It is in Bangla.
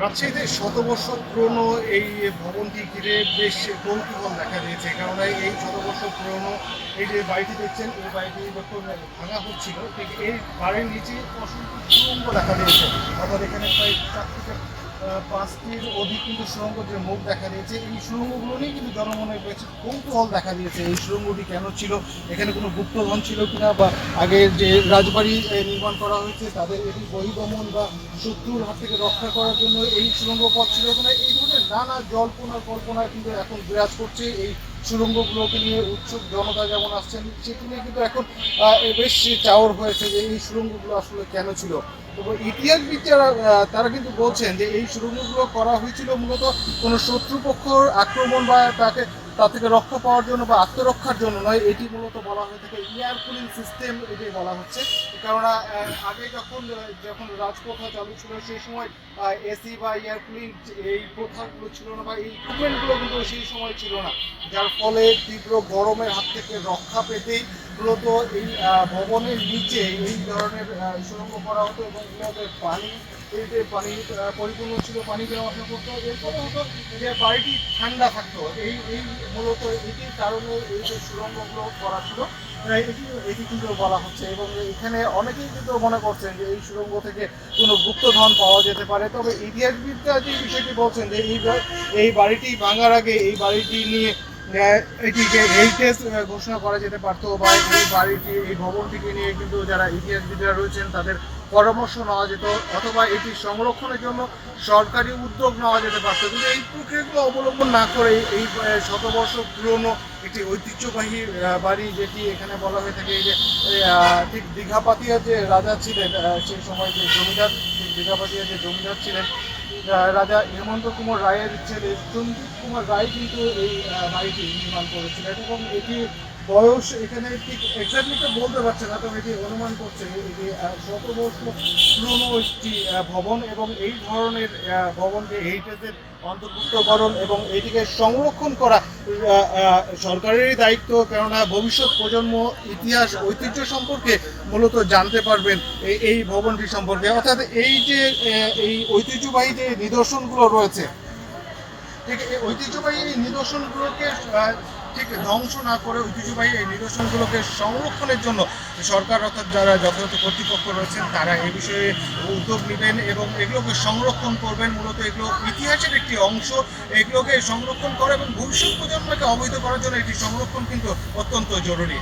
রাজশাহীতে শত বছর পুরনো এই ভবনটি ঘিরে বেশ কৌতূহল দেখা দিয়েছে। কারণ এই শত বছর পুরনো এই যে বাড়িটি দেখছেন এই বাড়িটি যখন ভাঙা হচ্ছিল। ঠিক এই বাড়ির নিচে অসংখ্য দেখা দিয়েছে। অর্থাৎ এখানে প্রায় চার থেকে আহ, পাঁচটির অধিক কিন্তু সুরঙ্গ যে মুখ দেখা দিয়েছে। এই সুরঙ্গগুলো নিয়ে কিন্তু জনমনে বেশ কৌতূহল দেখা দিয়েছে। এই সুরঙ্গটি কেন ছিল? এখানে কোনো গুপ্তধন ছিল কিনা? বা আগের যে রাজবাড়ি নির্মাণ করা হয়েছে, তাদের এটি বহিগমন বা শত্রুর হাত থেকে রক্ষা করার জন্য এই সুরঙ্গ পথ ছিল কিনা? এই ধরনের নানা জল্পনা কল্পনা কিন্তু এখন বিরাজ করছে। এই সুরঙ্গগুলোকে নিয়ে উৎসুক জনতা যেমন আসছেন, সেটি নিয়ে কিন্তু এখন বেশ চাওয়ার হয়েছে যে এই সুড়ঙ্গগুলো আসলে কেন ছিল? তবে ইতিহাসবিদরা তারা কিন্তু বলছেন যে এই সুরঙ্গগুলো করা হয়েছিল মূলত কোনো শত্রুপক্ষর আক্রমণ বা তাকে তা থেকে রক্ষা পাওয়ার জন্য বা আত্মরক্ষার জন্য নয়, এটি মূলত বলা হয়ে থাকে এয়ার কুলিং সিস্টেম এটি বলা হচ্ছে। কেননা আগে যখন যখন রাজপ্রথা চালু ছিল, সেই সময় এসি বা এয়ার কুলিং এই প্রথাগুলো ছিল না বা এই ইকুইপমেন্টগুলো কিন্তু সেই সময় ছিল না। যার ফলে তীব্র গরমের হাত থেকে রক্ষা পেতেই মূলত এই ভবনের নিচে এই ধরনের আহ, সুড়ঙ্গ করা হতো এবং এগুলোতে পানি যে পানি পরিপূর্ণ ছিল পানি দেওয়া আসা করতো। এরপরে হতো যে বাড়িটি ঠান্ডা থাকতো। এই এই মূলত এটির কারণে এই যে সুড়ঙ্গগুলো করা ছিল এটি এটি কিন্তু বলা হচ্ছে। এবং এখানে অনেকেই কিন্তু মনে করছেন যে এই সুড়ঙ্গ থেকে কোনো গুপ্তধন পাওয়া যেতে পারে। তবে ইতিহাসবিদরা যে বিষয়টি বলছেন যে এই এই বাড়িটি ভাঙার আগে এই বাড়িটি নিয়ে এটিকে হেরিটেজ ঘোষণা করা যেতে পারতো বা এই বাড়িটি, এই ভবনটিকে নিয়ে কিন্তু যারা ইতিহাসবিদরা রয়েছেন, তাদের পরামর্শ নেওয়া যেত অথবা এটি সংরক্ষণের জন্য সরকারি উদ্যোগ নেওয়া যেতে পারতো। কিন্তু এই প্রক্রিয়াগুলো অবলম্বন না করে এই শতবর্ষ পুরনো একটি ঐতিহ্যবাহী বাড়ি যেটি এখানে বলা হয়ে থাকে, এই যে ঠিক দীঘাপাতিয়া যে রাজা ছিলেন সেই সময় যে জমিদার দীঘাপাতিয়া যে জমিদার ছিলেন রাজা হেমন্ত কুমার রায়ের ছেলে সন্দীপ কুমার রায় কিন্তু এই বাড়িটি নির্মাণ করেছিলেন এবং এটি বয়স এখানে ঠিক এক্স্যাক্টলি তো বলতে পারছে না তবে এটি অনুমান করছে এটি আহ, শত বর্ষ পুরনো একটি ভবন এবং এই ধরনের ভবনকে হেরিটেজের অন্তর্ভুক্তকরণ এবং এটিকে সংরক্ষণ করা সরকারেরই দায়িত্ব কেননা ভবিষ্যৎ প্রজন্ম ইতিহাস ঐতিহ্য সম্পর্কে মূলত জানতে পারবেন এই ভবনটি সম্পর্কে। অর্থাৎ এই যে এই ঐতিহ্যবাহী যে নিদর্শনগুলো রয়েছে ঠিক এই ঐতিহ্যবাহী নিদর্শনগুলোকে ঠিক ধ্বংস না করে ঐতিহ্যবাহী এই নিদর্শনগুলোকে সংরক্ষণের জন্য সরকার অর্থাৎ যারা যথাযথ কর্তৃপক্ষ রয়েছেন, তারা এ বিষয়ে উদ্যোগ নেবেন এবং এগুলোকে সংরক্ষণ করবেন। মূলত এগুলো ইতিহাসের একটি অংশ। এগুলোকে সংরক্ষণ করে এবং ভবিষ্যৎ প্রজন্মকে অবহিত করার জন্য এটি সংরক্ষণ কিন্তু অত্যন্ত জরুরি।